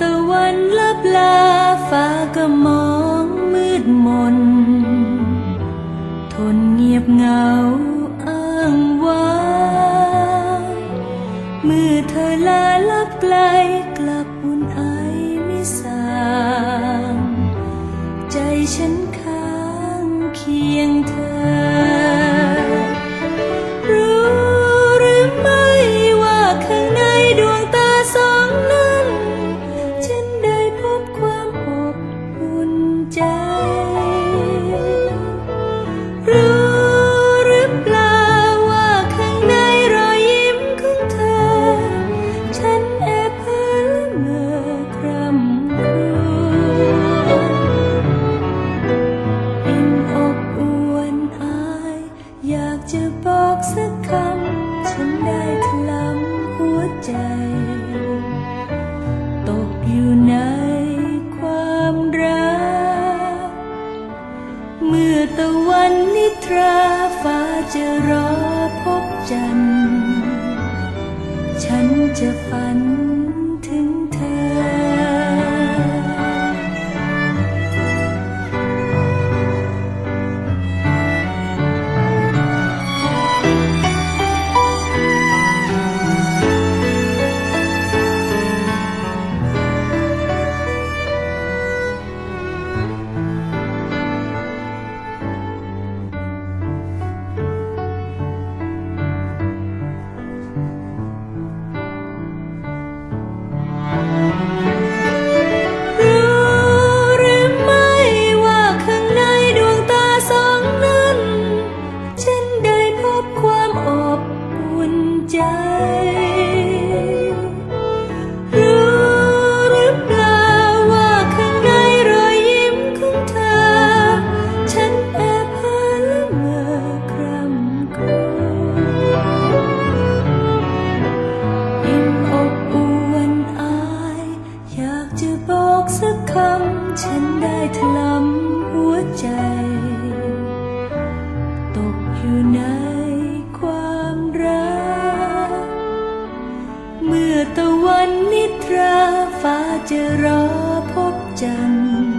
ตะวันลับลาฟ้าก็มองมืดมน ทนเงียบเงาอ้างว้างมือเธอลาลับไกลกลับอุ่นไอไม่สางใจฉันค้างเคียงเธอ ตราฟ้าจะรอพบจันทร์ฉันจะฝันถึง ฟ้าจะรอพบจันทร์